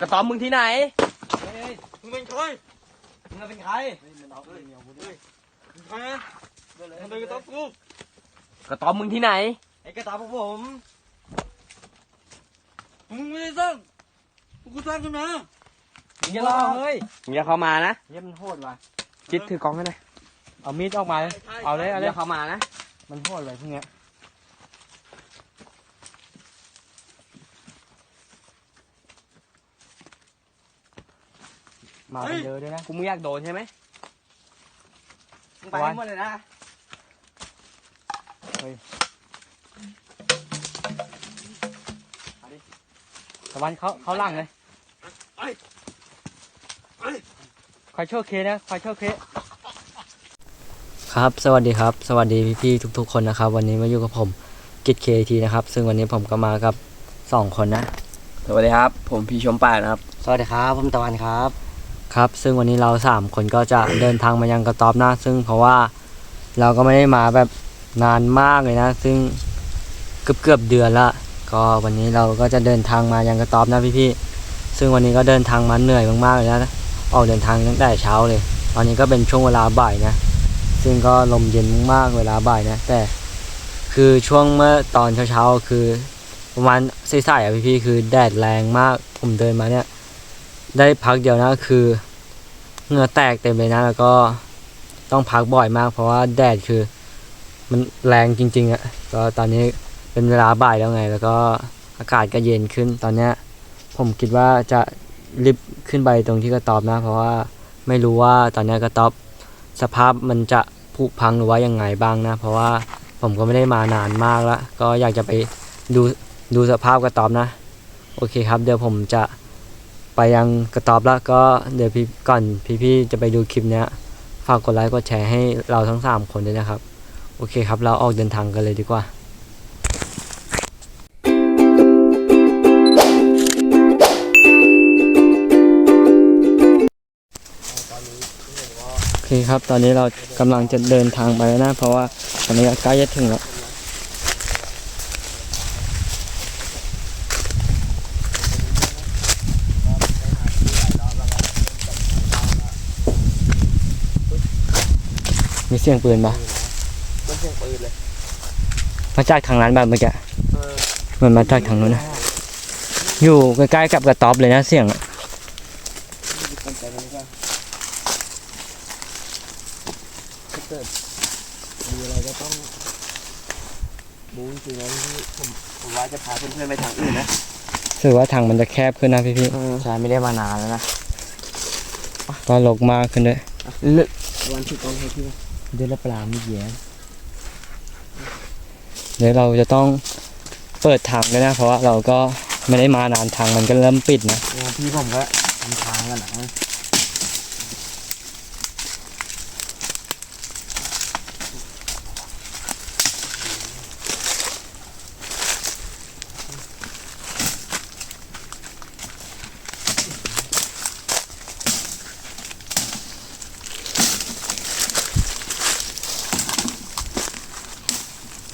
กระต๊อบมึงที่ไหนเฮ้ยมึงเป็นใครมึงเป็นใครมันเอาเมียกูด้วยมึงใครนะทำไมกระต๊อบกูกระต๊อบมึงที่ไหนไอ้กระต๊อบของผมมึงไม่ได้สร้างกูสร้างขึ้นมามึงอย่าล่อเฮ้ยมึงอย่าเข้ามานะเยี่ยมันโหดว่ะจิตถือกล้องให้หน่อยเอามีดออกมาเลยเอาเลยเอาอเลยย่าเข้ามานะ มันโหดเลยพวกเนี้ย มาเป็นเยอะด้วยนะกูมึงอยากโดนใช่ไหมมึงไปวันให้หมดเลยนะตะวันเขาเขาหลังเลยไปไปคอยโชคเคนะคอยโชคเคครับ สวัสดีครับ สวัสดีพี่ๆทุก ๆ คนนะครับ วันนี้มาอยู่กับผมกิจเคทีนะครับ ซึ่งวันนี้ผมก็มากับสองคนนะ สวัสดีครับ ผมพี่ชมป่านะครับ สวัสดีครับ ผมตะวันครับ ครับ ซึ่งวันนี้เราสามคนก็จะเดินทางมายังกระต๊อบนะซึ่งเพราะว่าเราก็ไม่ได้มาแบบนานมากเลยนะ ซึ่งเกือบเกือบเดือนละ ก็วันนี้เราก็จะเดินทางมายังกระต๊อบนะพี่ๆซึ่งวันนี้ก็เดินทางมาเหนื่อยมากๆเลยนะออกเดินทางตั้งแต่เช้าเลย ตอนนี้ก็เป็นช่วงเวลาบ่ายนะ ซึ่งก็ลมเย็นมากๆเวลาบ่ายนะ แต่คือช่วงเมื่อตอนเช้าๆคือประมาณสายๆอะพี่ๆคือแดดแรงมากผมเดินมาเนี่ยได้พักเดียวนะคือ เหงื่อแตกเต็มเลยนะ แล้วก็ต้องพักบ่อยมาก เพราะว่าแดดคือ มันแรงจริง ๆอะ่ะก็ตอนนี้เป็นเวลาบ่ายแล้วไง แล้วก็อากาศก็เย็นขึ้นตอนเนี้ยผมคิดว่าจะรีบขึ้นไปตรงที่กระต๊อบนะ เพราะว่าไม่รู้ว่าตอนเนี้ยกระต๊อบสภาพมันจะผุพังหรือว่ายังไงบ้างนะ เพราะว่าผมก็ไม่ได้มานานมากแล้ว ก็อยากจะไปดูดูสภาพกระต๊อบนะ โอเคครับ เดี๋ยวผมจะ ไปยังกระตอบแล้วก็เดี๋ยวพี่ก่อนพี่ๆจะไปดูคลิปเนี้ยฝากกดไลค์กดแชร์ให้เราทั้ง 3 คนด้วยนะครับ โอเคครับ เราออกเดินทางกันเลยดีกว่าโอเคครับ ตอนนี้เรากำลังจะเดินทางไปแล้วนะ เพราะว่าตอนนี้ใกล้จะถึงแล้ว สียงปืนปะมันเสียงปืนเลยมาจากทางนั้นแบบเมื่อกี้มันมาจากทางนู้นนะอยู่ใกล้ๆกับกระต๊อบเลยนะเสียงอะตั้งใจมันก็ถ้าเกิดมีอะไรก็ต้องบูจริงๆนะที่ผมผมว่าจะพาเพื่อนๆไปทางอื่นนะรู้สึกว่าทางมันจะแคบขึ้นนะพี่ใช่ไม่ได้มานานแล้วนะๆก็ลกมากขึ้นด้วยเลือกวันที่ต้องให้พี่ เดือนละปลาไม่แย่เดี๋ยวเราจะต้องเปิดทางด้วยนะ เพราะว่าเราก็ไม่ได้มานานทางมันก็เริ่มปิดนะงานพี่ผมก็ทำทางกันนะ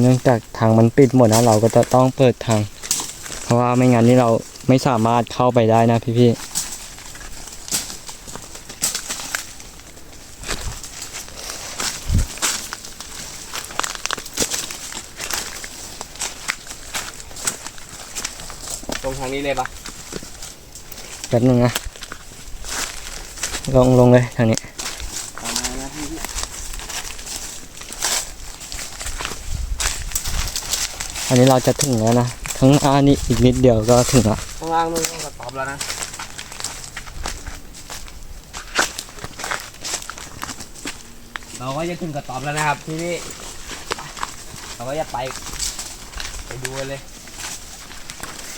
เนื่องจากทางมันปิดหมดนะเราก็จะต้องเปิดทาง เพราะว่าไม่งั้นนี่เราไม่สามารถเข้าไปได้นะพี่ๆตรงทางนี้เลยปะแป๊บนึงนะ ลงลงเลยทางนี้ ตามมานะพี่ อันนี้เราจะถึงแล้วนะทั้งอันนี้อีกนิดเดียวก็ถึงละข้างล่างนู่นก็กระต๊อบแล้วนะเราก็จะถึงกระต๊อบแล้วนะครับที่นี่เราก็จะไป ไปดูกันเลย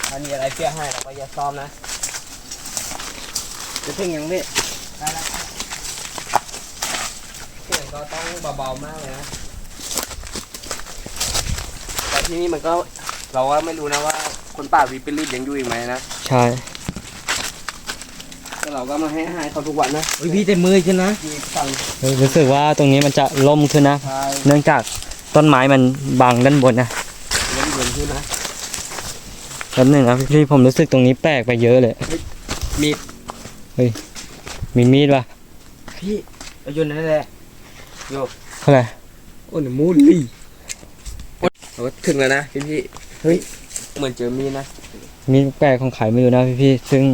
ถ้ามีอะไรเสียหายเราก็จะซ่อมนะ จะถึงยังพี่ได้แล้วเสียงก็ต้องเบาๆมากเลยนะแต่ ที่นี่มันก็เราก็ไม่รู้นะว่า คนป่าวีเป็นรีดยังอยู่อีกไหมนะใช่ก็เราก็มาให้อาหารเขาทุกวันนะอุ้ยพี่แต่มือขึ้นนะมีฝั่งรู้สึกว่าตรงนี้มันจะล่มขึ้นนะชายเนื่องจากต้นไม้มันบังด้านบนนะเย็นเย็นขึ้นนะ แป๊บหนึงครับพี่ผมรู้สึกตรงนี้แปลกไปเยอะเลยมีดมีมีดป่ะพี่เอาโยนนั่นแหละเท่าไหร่ โอ้หนูมูลลี่ เราก็ถึงแล้วนะพี่พี่เฮ้ยเหมือนเจอมีดนะมีดแปลกของใครไม่รู้นะพี่ๆซึ่ง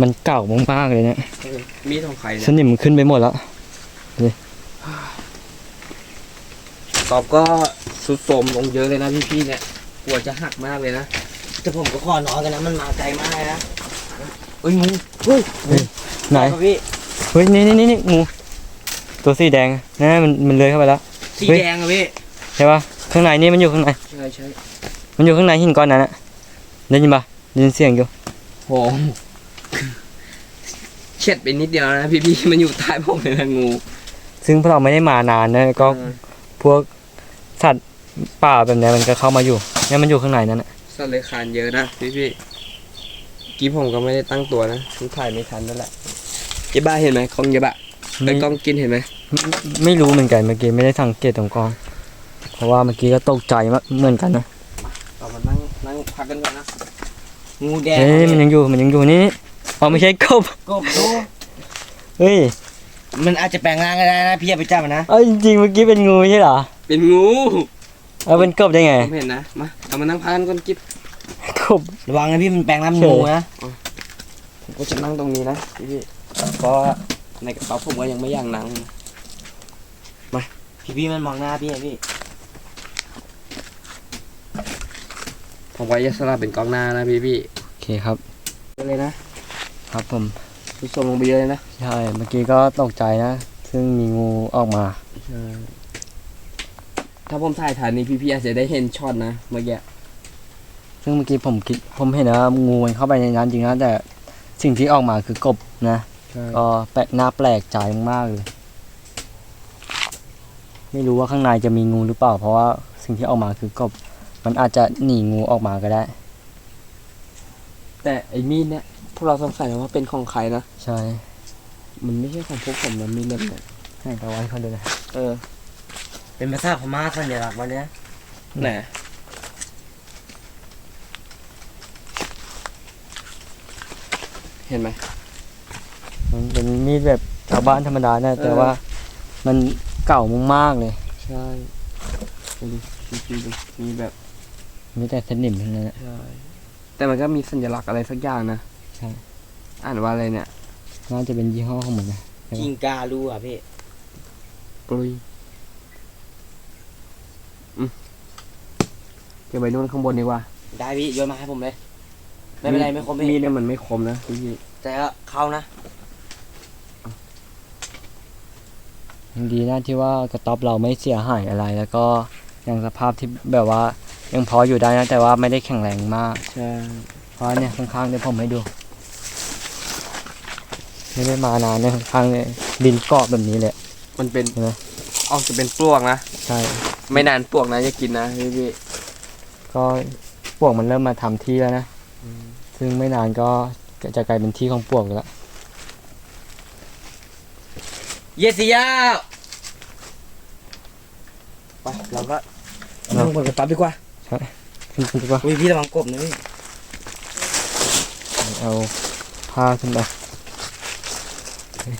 มันเก่ามากๆเลยเนี่ยเออมีดของใครสเนี่ยนิมมันขึ้นไปหมดแล้วตอบก็สุดโทรมลงเยอะเลยนะพี่พี่เนี่ยกลัวจะหักมากเลยนะแต่ผมก็ขอนอนกันนะมันมาไกลมากเลยนะเอ้ยงูเฮ้ยไหนครับพี่เฮ้ยนี่นี่นี่นี่งูตัวสีแดงนะมันมันเลื้อยเข้าไปแล้ว สีเฮ้ย แดงอะพี่ใช่ป่ะ ข้างในนี่มันอยู่ข้างใน ใช่ใช่มันอยู่ข้างในหินก้อนนั้นอะได้ยินปะได้ยินเสียงอยู่โหเช็ดไปนิดเดียวนะพี่พี่มันอยู่ใต้ผมเลยนะงู ซึ่งพวกเราไม่ได้มานานนะก็เออพวกสัตว์ป่าแบบเนี้ยมันก็เข้ามาอยู่เนี่ยมันอยู่ข้างในนั่นแหละสัตว์เลื้อยคลานเยอะนะพี่พี่กี้ผมก็ไม่ได้ตั้งตัวนะฉันถ่ายไม่ทันนั่นแหละเยบ้าเห็นไหมกล้องเยบ้าไอ้ไม่กล้องกินเห็นไหมไม่ไม่รู้เหมือนกันเมื่อกี้ไม่ได้สังเกตตรงกล้อง เพราะว่าเมื่อกี้ก็ตกใจมากเหมือนกันนะเรามานั่งนั่งพักกันก่อนนะงูแดงเฮ้ยมันยังอยู่มันยังอยู่นี่อ๋อไม่ใช่กบกบดูเฮ้ยมันอาจจะแปลงร่างก็ได้นะพี่อย่าไปจับมันนะเอ้ยจริงๆเมื่อกี้เป็นงูใช่เหรอเป็นงูเอาเป็นกบได้ไงผมเห็นนะมาเอามานั่งพักกันก่อนกิ๊บกบระวังนะพี่มันแปลงร่างเป็นเฉยงูนะผมก็จะนั่งตรงนี้นะพี่พี่เพราะว่าในกระเป๋าผมก็ยังไม่อยากนั่งพี่พี่มันมองหน้าพี่อะพี่ผมไว้จะสลับเป็นกล้องหน้านะพี่พี่โอเคครับเลยนะ ครับผมทุกทรงลงไปเยอะเลยนะ ใช่ เมื่อกี้ก็ตกใจนะ ซึ่งมีงูออกมา ถ้าผมถ่ายทันนี่พี่พี่อาจจะได้เห็นช็อตนะเมื่อกี้ ซึ่งเมื่อกี้ผมคิดผมเห็นว่างูมันเข้าไปในนั้นจริงนะแต่สิ่งที่ออกมาคือกบนะใช่ก็แปลกหน้าแปลกใจมากๆเลย ไม่รู้ว่าข้างในจะมีงูหรือเปล่า เพราะว่าสิ่งที่ออกมาคือกบ มันอาจจะหนีงูออกมาก็ได้ แต่ไอ้มีดเนี่ยพวกเราสงสัยนะว่าเป็นของใครนะ ใช่มันไม่ใช่ของพวกผมนะมีดเล่มเนี่ยให้ตะวันเขาดูนะเออเป็นภาษาพม่าสัญลักษณ์วันเนี้ยไหนเห็นไหมมันเป็นมีดแบบชาวบ้านธรรมดานะแต่เออว่ามันเก่ามากๆเลย ใช่ดูดิพี่พี่ดูมีแบบ มีแต่สนิมเท่านั้นแหละใช่แต่มันก็มีสัญลักษณ์อะไรสักอย่างนะใช่ อ่านว่าอะไรเนี่ยน่าจะเป็นยี่ห้อของมันนะกิงกาลูอะพี่ปลุยอืมเก็บไว้นู่นข้างบนดีกว่าได้พี่โยนมาให้ผมเลย ไม่เป็นไรไม่คมมีพี่ดเนี่ยมันไม่คมนะพี่แต่ก็เข้านะยังดีนะที่ว่ากระต๊อบเราไม่เสียหายอะไร แล้วก็ยังสภาพที่แบบว่า ยังพออยู่ได้นะ แต่ว่าไม่ได้แข็งแรงมากใช่เพราะเนี่ยข้างๆเดี๋ยวผมให้ดู ไม่ได้มานานเนี่ยข้างๆเนี่ยดินเกาะแบบนี้เลยมันเป็นเห็นไหมออกจะเป็นปลวกนะ ใช่ ไม่นานปลวกนะจะกินนะพี่พี่ก็ปลวกมันเริ่มมาทำที่แล้วนะ ซึ่งไม่นานก็จะกลายเป็นที่ของปลวกแล้ว เยสิยาไปเราก็ นั่งบนกระต๊อบดีกว่า ขึ้นขึ้นดีกว่าอุ้ยพี่ระวังกบนะพี่เอาผ้าขึ้นไปเฮ้ย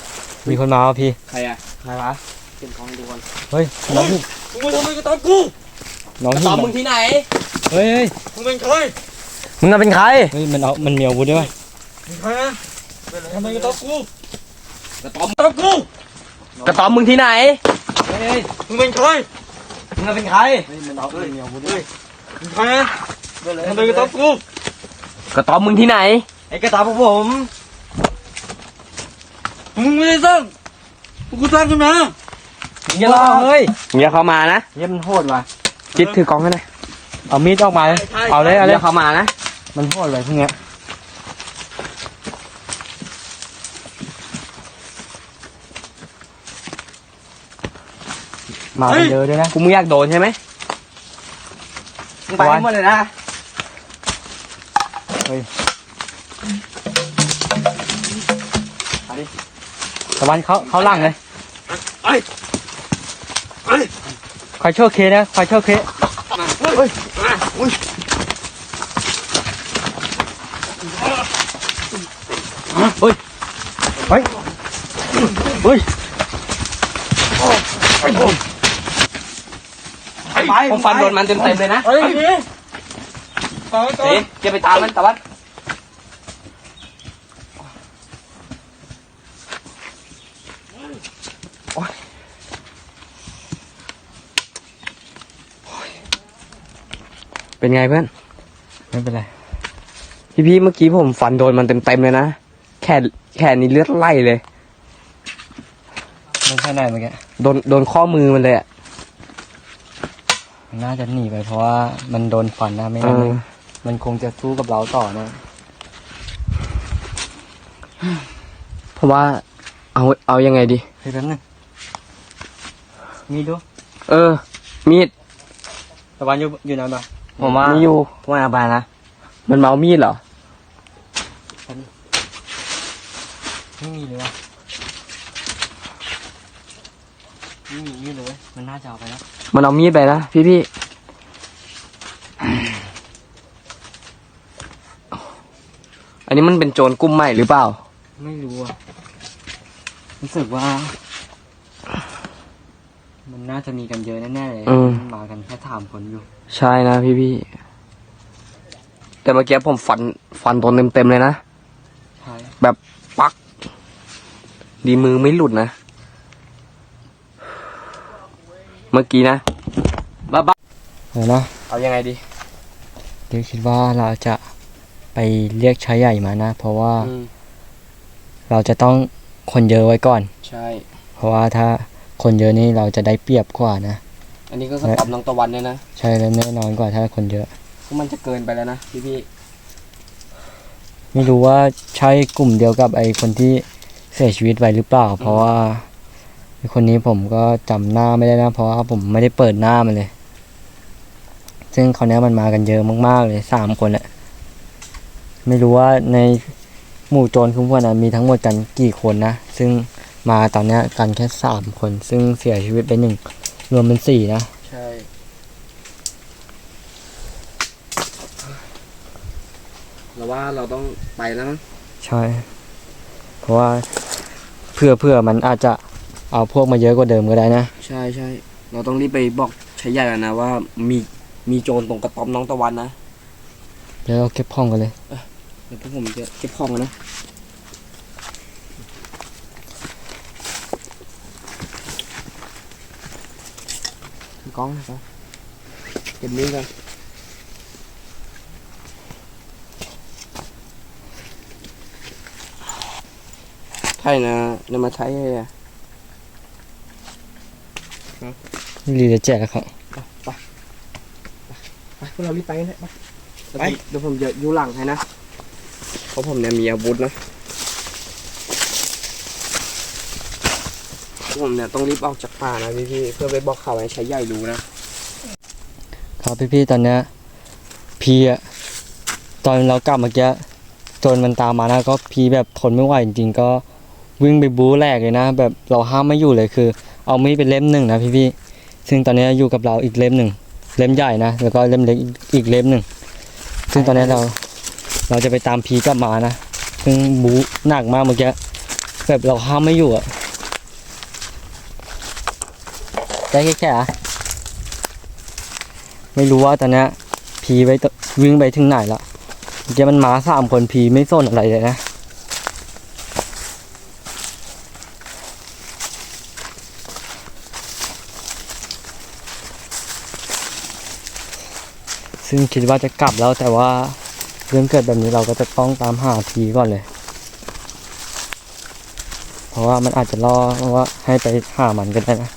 มีคนมาว่ะพี่ ใครอะใครวะเป็นของดูก่อนเฮ้ยน้องหินมึงมาทำไมกระต๊อบกูน้องหินตอมมามึงที่ไหนเฮ้ยเฮ้ยมึงเป็นใครมึงเป็นใครเฮ้ยมันเอามันมีอาวุธด้วยวะมึงใครนะทำไมกระต๊อบกูกระตอมกระต๊อบกูกระตอมมึงที่ไหนเฮ้ยเฮ้ยมึงเป็นใครมึงเป็นใครเฮ้ยมันเอามันมีอาวุธด้วยมึง ใครนะทำไมกระต๊อบกูกระตอมมึงที่ไหน ไอ้กระต๊อบของผม มึงไม่ได้สร้างกูสร้างขึ้นมาอย่าล่อเฮ้ยมึงอย่าเข้ามานะเฮ้ยมันโหดว่ะจิตถือกล้องให้หน่อยเอามีดออกมาเลยเอาเลยเอาอเลยย่าเข้ามานะ มันโหดเลยพวกเนี้ยมาเป็นเยอะด้วยนะกูมึงอยากโดนใช่ไหม มึงไปให้หมดเลยนะตะวันเขาเขาหลังเลยไอ้ไอ้คอยโชว์เคนะคอยโชว์เคเฮ้ยอุ้ยเฮ้ยเฮ้ยเฮ้ย ผมฟันโดนมันเต็มๆเลยนะเฮ้ยนี่ต่อต่อเอ๊ะจะไปตามมันตะวันเป็นไงเพื่อน ไม่เป็นไร พี่พี่ๆเมื่อกี้ผมฟันโดนมันเต็มๆเลยนะแขนแขนนี้เลือดไหลเลย มันแค่ไหนเมื่อกี้ โดนโดนข้อมือมันเลยอะมั นน่าจะหนีไปเพราะว่ามันโดนฟันนะไม่เองั้นอมันคงจะสู้กับเราต่อนะเพราะว่า เอาเอายังไงดี เฮ้ยแป๊บนึงมีดูเออ มีดตะวันอยู่อยู่ไหนบ้างผมว่ามีอยู่ผมว่าอาบานนะมันเมามีดเหรอ ไม่มีเลยวะไม่มีมีดเลยเว้ยมันน่าจะเอาไปแล้ว มันเอามีดไปนะพี่พี่อันนี้มันเป็นโจรกุ้มใหม่หรือเปล่า ไม่รู้อะรู้สึกว่า มันน่าจะมีกันเยอะแน่ๆเลยอืม มากันแค่ถามคนอยู่ ใช่นะพี่พี่แต่เมื่อกี้ผมฟันฟันโดนเต็มเต็มๆเลยนะ ใช่ แบบปัก ดีมือไม่หลุดนะ เมื่อกี้นะบ้าบ้าเออเนาะเอายังไงดีเดี๋ยวคิดว่าเราจะไปเรียกชายใหญ่มานะ เพราะว่าเราจะต้องคนเยอะไว้ก่อน ใช่ เพราะว่าถ้าคนเยอะนี่เราจะได้เปรียบกว่านะ อันนี้ก็สตอมน้องตะวันเนี่ยนะใช่แล้วแน่นอนกว่าถ้าคนเยอะเพราะมันจะเกินไปแล้วนะพี่พี่ไม่รู้ว่าใช่กลุ่มเดียวกับไอ้คนที่เสียชีวิตไปหรือเปล่า เพราะว่าไอ้ คนนี้ผมก็จำหน้าไม่ได้นะเพราะว่าผมไม่ได้เปิดหน้ามันเลย ซึ่งคราวนี้มันมากันเยอะมากๆเลยสามคนแหละไม่รู้ว่าในหมู่โจรคุ้มพวกนั้นมีทั้งหมดกันกี่คนนะ ซึ่งมาตอนเนี้ยกันแค่สามคน ซึ่งเสียชีวิตไปหนึ่งรวมเป็นสี่นะ ใช่เราว่าเราต้องไปแล้วมั้งใช่ เพราะว่าเพื่อเพื่อมันอาจจะ เอาพวกมาเยอะกว่าเดิมก็ได้นะ ใช่ใช่เราต้องรีบไปบอกชายใหญ่กันนะว่ามีมีโจรตรงกระต๊อบน้องตะวันนะเดี๋ยวเราเก็บห้องกันเลย เดี๋ยวพวกผมจะเก็บของกันนะกล้องนะครับเก็บนี้กันใช่นะนำมาใช้เลยอะ รีจะแจกแล้วครับไปพวกเรารีบไปกันเถอะไปเดี๋ยวผมจะอยู่หลังให้นะเพราะผมเนี่ยมีอาวุธนะผมเนี่ยต้องรีบออกจากป่านะพี่พี่ๆเพื่อไปบอกข่าวให้ใช้ใหญ่รู้นะครับพี่ๆตอนเนี้ยพี่อะตอนเรากลับเมื่อกี้โจนมันตามมานะก็พี่แบบทนไม่ไหวจริงๆก็วิ่งไปบู๊แหลกเลยนะ แบบเราห้ามไม่อยู่เลยคือ เอามีดเป็นเล่มหนึ่งนะพี่ๆ ซึ่งตอนนี้อยู่กับเราอีกเล่มหนึ่งเล่มใหญ่นะแล้วก็เล่มเล็กอีกเล่มหนึ่งซึ่งตอนนี้เราเราจะไปตามพีกลับมานะซึ่งบูหนักมากเมื่อกี้แบบเราห้ามไม่อยู่อะได้แค่แค่อะไม่รู้ว่าตอนนี้ยพีไปวิ่งไปถึงไหนละเมื่อกี้มันมาสามคนพีไม่สนอะไรเลยนะ ซึ่งคิดว่าจะกลับแล้วแต่ว่าเรื่องเกิดแบบนี้เราก็จะต้องตามหาทีก่อนเลย เพราะว่ามันอาจจะล่อว่าให้ไปหามันก็ได้นะ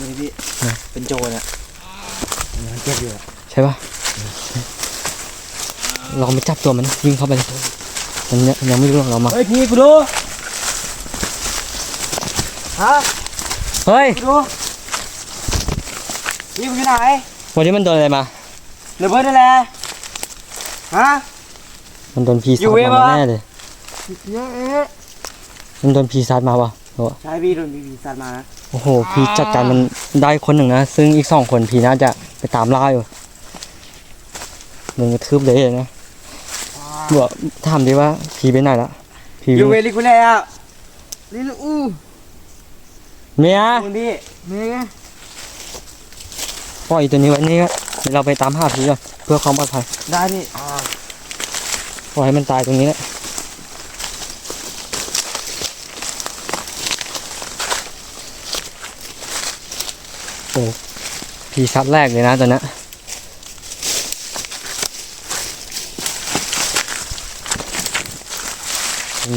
พี่พี่เป็นโจรอะมันเก็บอยู่อะ ใช่ปะ เราไม่จับตัวมันนะวิ่งเข้าไปเลยมันยังยังไม่รู้หรอกเรามา เฮ้ยพี่กูดูฮะเฮ้ยกูดูพี่กูอยู่ไหนวันนี้มันโดนอะไรมาเดี๋ยวเบิร์ดนั่นแหละฮะ มันโดนพีอยู่ซัดเว้ยมาปะแน่เลยเนี่ยเอ๊ะมันโดนพีซัดมาปะโอ้ใช่พี่โดนบีบีซัดมานะโอ้โหพีจัดการมันได้คนหนึ่งนะซึ่งอีกสองคนพีน่าจะไปตามล่าอยู่มึงกระทืบเลยนะ บอกถามดิว่าพีไปไหนละพีอยู่เววิ่งลิกุเล่อะลิลอู้เมียคุณพี่เมย์ปล่อยตัวนี้ไว้นี่ก็เดี๋ยวเราไปตามหาพีก่อนเพื่อความปลอดภัยได้พี่ปล่อยให้มันตายตรงนี้แหละโอ้พีซัดแรกเลยนะตอนนี้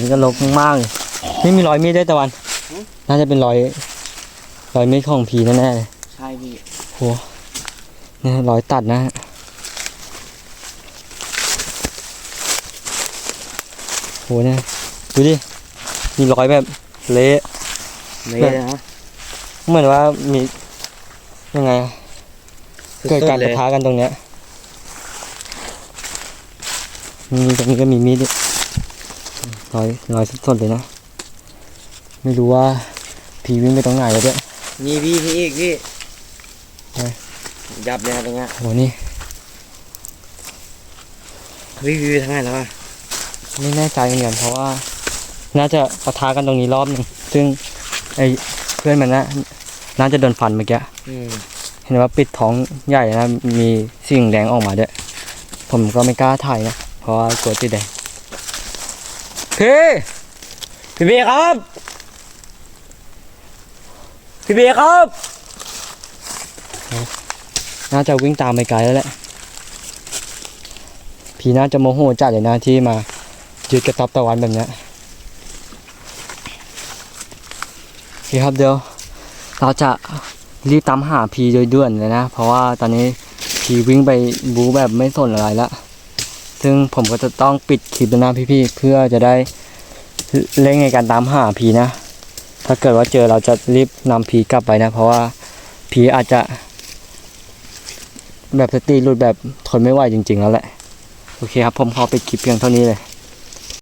อันก็ลกมากเลยนี่มีรอยมีดได้ตะวัน น่าจะเป็นรอยรอยมีดของพีแน่ๆเลยใช่พี่โหเนี่ยรอยตัดนะฮะโหเนี่ยดูดิ มีรอยแบบเละเมย์นะเหมือนว่ามียังไงอะเกิดการปะทะกันตรงเนี้ยตรงนี้ก็มีมีด ด้วยรอยรอยสดๆเลยนะ ไม่รู้ว่าผีวิ่งไปตรงไหนแล้วด้วยนี่พี่พี่อีกพี่ไปยับเลยนะตรงเนี้ยโหนี่พี่พี่ทางไหนแล้วอะไม่แน่ใจเหมือนกันเพราะว่า น่าจะปะทะกันตรงนี้รอบหนึ่งซึ่งไอ้เพื่อนมันนะน่าจะโดนฟันเมื่อกี้อืมเห็นว่าปิดท้องใหญ่นะมีสิ่งแดงออกมาด้วย ผมก็ไม่กล้าถ่ายนะ เพราะว่ากลัวติดแดง พี่พี่เบครับ พี่เบครับ น่าจะวิ่งตามไปไกลแล้วแหละ พี่น่าจะโมโหจัดเลยนะที่มายืดกระตับตะวันแบบเนี้ยโอเคครับเดี๋ยว เราจะรีบตามหาพีโดยด่วนเลยนะ เพราะว่าตอนนี้พีวิ่งไปบูแบบไม่สนอะไรละ ซึ่งผมก็จะต้องปิดคลิปแล้วนะพี่ๆเพื่อจะได้เร่งในการตามหาผีนะ ถ้าเกิดว่าเจอเราจะรีบนำผีกลับไปนะ เพราะว่าผีอาจจะ แบบสติหลุดแบบทนไม่ไหวจริงๆแล้วแหละ โอเคครับผมขอปิดคลิปเพียงเท่านี้เลย